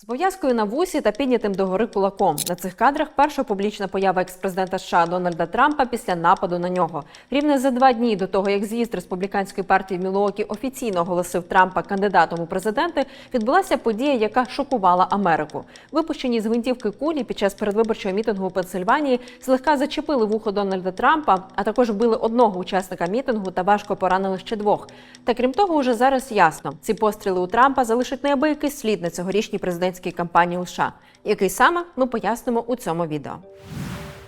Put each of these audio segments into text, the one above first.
З пов'язкою на вусі та піднятим догори кулаком на цих кадрах перша публічна поява експрезидента США Дональда Трампа після нападу на нього. Рівно за два дні до того, як з'їзд республіканської партії в Мілуокі офіційно оголосив Трампа кандидатом у президенти, відбулася подія, яка шокувала Америку. Випущені з гвинтівки кулі під час передвиборчого мітингу у Пенсильванії злегка зачепили вухо Дональда Трампа, а також вбили одного учасника мітингу та важко поранили ще двох. Та крім того, уже зараз ясно, ці постріли у Трампа залишать неабиякий слід на цьогорічній президентській кампанії у США. Який саме ми пояснимо у цьому відео.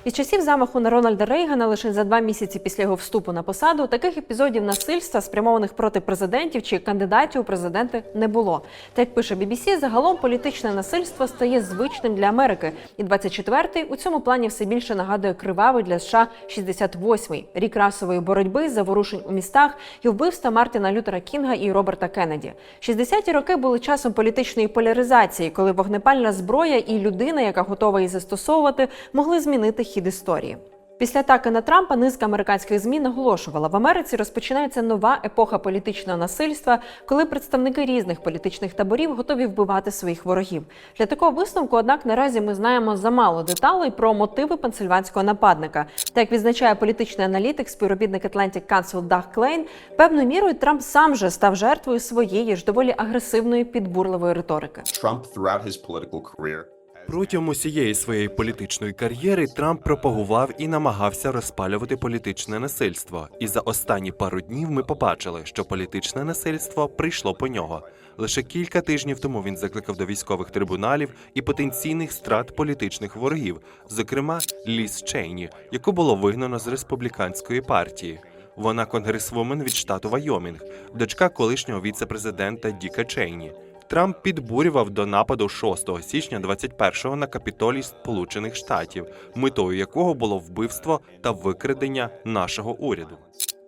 Із часів замаху на Рональда Рейгана лише за два місяці після його вступу на посаду таких епізодів насильства, спрямованих проти президентів чи кандидатів у президенти, не було. Та як пише BBC, загалом політичне насильство стає звичним для Америки. І 24-й у цьому плані все більше нагадує кривавий для США 68-й – рік расової боротьби, заворушень у містах і вбивства Мартіна Лютера Кінга і Роберта Кеннеді. 60-ті роки були часом політичної поляризації, коли вогнепальна зброя і людина, яка готова її застосовувати, могли змінити хід історії. Після атаки на Трампа низка американських ЗМІ наголошувала, в Америці розпочинається нова епоха політичного насильства, коли представники різних політичних таборів готові вбивати своїх ворогів. Для такого висновку, однак, наразі ми знаємо замало деталей про мотиви пенсильванського нападника. Та як відзначає політичний аналітик, співробітник Atlantic Council Дах Клейн, певною мірою Трамп сам же став жертвою своєї ж доволі агресивної підбурливої риторики. Trump, throughout his political career, Протягом усієї своєї політичної кар'єри Трамп пропагував і намагався розпалювати політичне насильство. І за останні пару днів ми побачили, що політичне насильство прийшло по нього. Лише кілька тижнів тому він закликав до військових трибуналів і потенційних страт політичних ворогів, зокрема Ліс Чейні, яку було вигнано з республіканської партії. Вона конгресвумен від штату Вайомінг, дочка колишнього віце-президента Діка Чейні. Трамп підбурював до нападу 6 січня 21-го на капітолій Сполучених Штатів, метою якого було вбивство та викрадення нашого уряду.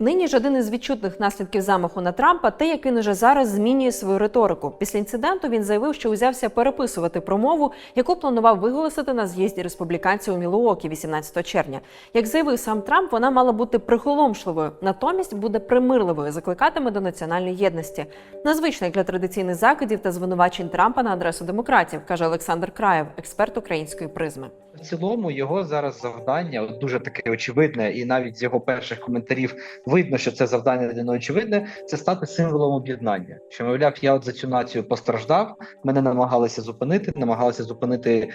Нині ж один із відчутних наслідків замаху на Трампа те, як він уже зараз змінює свою риторику. Після інциденту він заявив, що узявся переписувати промову, яку планував виголосити на з'їзді республіканців у Мілуокі 18 червня. Як заявив сам Трамп, вона мала бути приголомшливою, натомість буде примирливою, закликатиме до національної єдності. Незвично як для традиційних закидів та звинувачень Трампа на адресу демократів, каже Олександр Краєв, експерт української призми. Цілому його зараз завдання дуже таке очевидне, і навіть з його перших коментарів видно, що це завдання для нього очевидне. Це стати символом об'єднання. Що мовляв, я от за цю націю постраждав. Мене намагалися зупинити, намагалися зупинити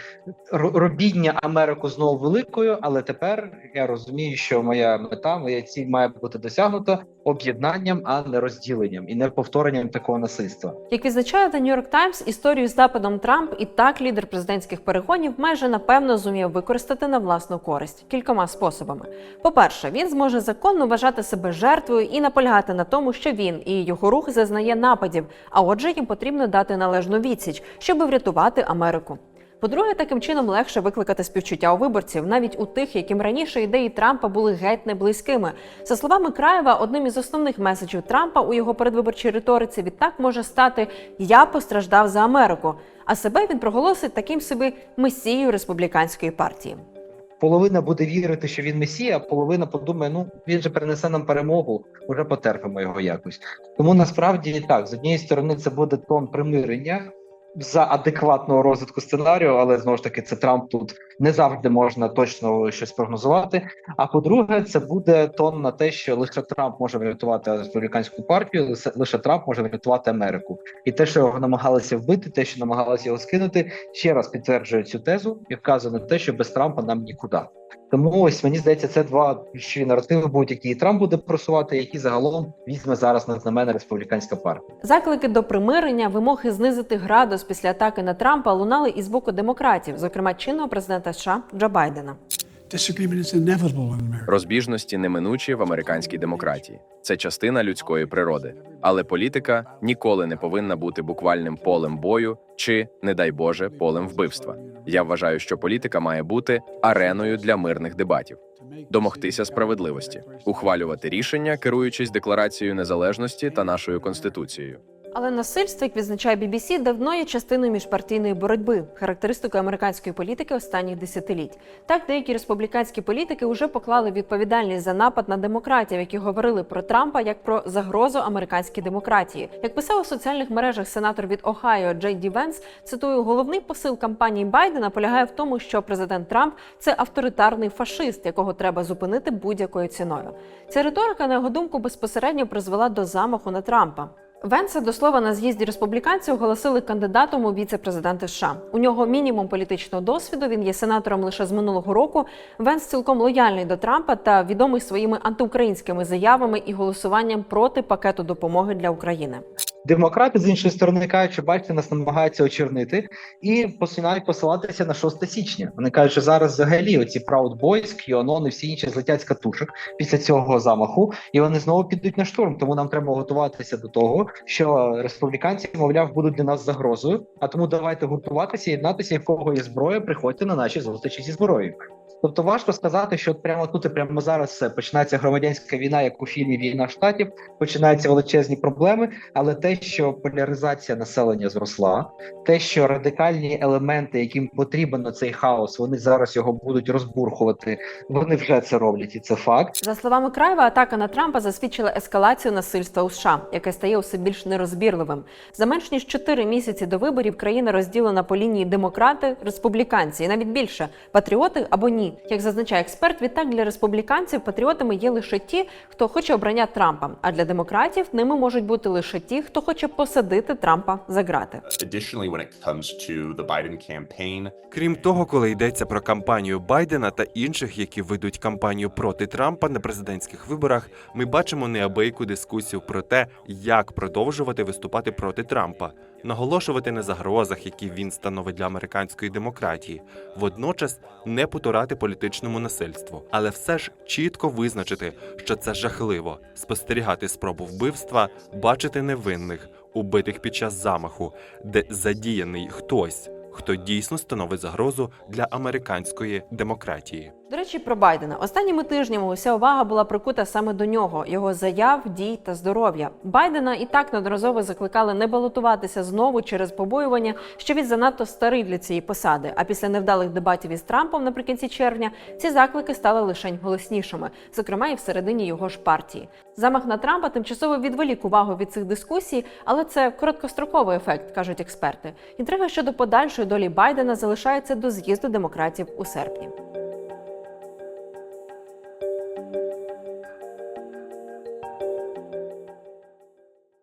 ро- робіння Америку знову великою. Але тепер я розумію, що моя мета, моя ціль має бути досягнута об'єднанням, а не розділенням і не повторенням такого насильства. Як відзначає The New York Times, історію з нападом Трамп і так лідер президентських перегонів майже напевно зумів використати на власну користь кількома способами. По-перше, він зможе законно вважати себе жертвою і наполягати на тому, що він і його рух зазнає нападів, а отже, їм потрібно дати належну відсіч, щоб врятувати Америку. По-друге, таким чином легше викликати співчуття у виборців, навіть у тих, яким раніше ідеї Трампа були геть не близькими. За словами Краєва, одним із основних меседжів Трампа у його передвиборчій риториці відтак може стати Я постраждав за Америку. А себе він проголосить таким собі месією республіканської партії. Половина буде вірити, що він месія, а половина подумає, ну він же принесе нам перемогу, уже потерпимо його якось. Тому насправді так, з однієї сторони, це буде тон примирення за адекватного розвитку сценарію, але знову ж таки, це Трамп тут не завжди можна точно щось прогнозувати. А по-друге, це буде тон на те, що лише Трамп може врятувати республіканську партію, лише, Трамп може врятувати Америку. І те, що його намагалися вбити, те, що намагалися його скинути, ще раз підтверджує цю тезу і вказує на те, що без Трампа нам нікуди. Тому ось мені здається, це два ключові наративи, будуть які і Трамп буде просувати, які загалом візьме зараз на знамена республіканська партія. Заклики до примирення, вимоги знизити градус після атаки на Трампа лунали і з боку демократів, зокрема чинного президента США Джо Байдена. Розбіжності неминучі в американській демократії. Це частина людської природи. Але політика ніколи не повинна бути буквальним полем бою чи, не дай Боже, полем вбивства. Я вважаю, що політика має бути ареною для мирних дебатів, домогтися справедливості, ухвалювати рішення, керуючись декларацією незалежності та нашою конституцією. Але насильство, як відзначає BBC, давно є частиною міжпартійної боротьби, характеристикою американської політики останніх десятиліть. Так, деякі республіканські політики вже поклали відповідальність за напад на демократів, які говорили про Трампа як про загрозу американській демократії. Як писав у соціальних мережах сенатор від Огайо Джей Ді Венс, цитую, головний посил кампанії Байдена полягає в тому, що президент Трамп це авторитарний фашист, якого треба зупинити будь-якою ціною. Ця риторика, на його думку, безпосередньо призвела до замаху на Трампа. Венса до слова на з'їзді республіканців оголосили кандидатом у віце-президенти США. У нього мінімум політичного досвіду. Він є сенатором лише з минулого року. Венс цілком лояльний до Трампа та відомий своїми антиукраїнськими заявами і голосуванням проти пакету допомоги для України. Демократи з іншої сторони кажуть, що бачите, нас намагаються очернити і починають посилатися на 6 січня. Вони кажуть, що зараз взагалі оці Proud Boys, QAnon і всі інші злетять з катушок після цього замаху, і вони знову підуть на штурм. Тому нам треба готуватися до того, що республіканці, мовляв, будуть для нас загрозою. А тому давайте гуртуватися, єднатися, в кого є зброя, приходьте на наші зустрічі зі зброєю. Тобто важко сказати, що от прямо тут і прямо зараз все починається громадянська війна, як у фільмі Війна штатів, починаються величезні проблеми. Але те, що поляризація населення зросла, те, що радикальні елементи, яким потрібен цей хаос, вони зараз його будуть розбурхувати. Вони вже це роблять, і це факт. За словами Краєва, атака на Трампа засвідчила ескалацію насильства у США, яке стає усе більш нерозбірливим. За менш ніж 4 місяці до виборів країна розділена по лінії демократи, республіканці, і навіть більше патріоти або ні. Як зазначає експерт, відтак для республіканців патріотами є лише ті, хто хоче обрання Трампа. А для демократів ними можуть бути лише ті, хто хоче посадити Трампа за грати. Крім того, коли йдеться про кампанію Байдена та інших, які ведуть кампанію проти Трампа на президентських виборах, ми бачимо неабияку дискусію про те, як продовжувати виступати проти Трампа, наголошувати на загрозах, які він становить для американської демократії, водночас не потурати політичному насильству, але все ж чітко визначити, що це жахливо, спостерігати спробу вбивства, бачити невинних, убитих під час замаху, де задіяний хтось хто дійсно становить загрозу для американської демократії. До речі, про Байдена останніми тижнями уся увага була прикута саме до нього, його заяв, дій та здоров'я. Байдена і так неодноразово закликали не балотуватися знову через побоювання, що він занадто старий для цієї посади. А після невдалих дебатів із Трампом наприкінці червня ці заклики стали лише голоснішими, зокрема і всередині його ж партії. Замах на Трампа тимчасово відволік увагу від цих дискусій, але це короткостроковий ефект, кажуть експерти. Інтрига щодо подальшої долі Байдена залишається до з'їзду демократів у серпні.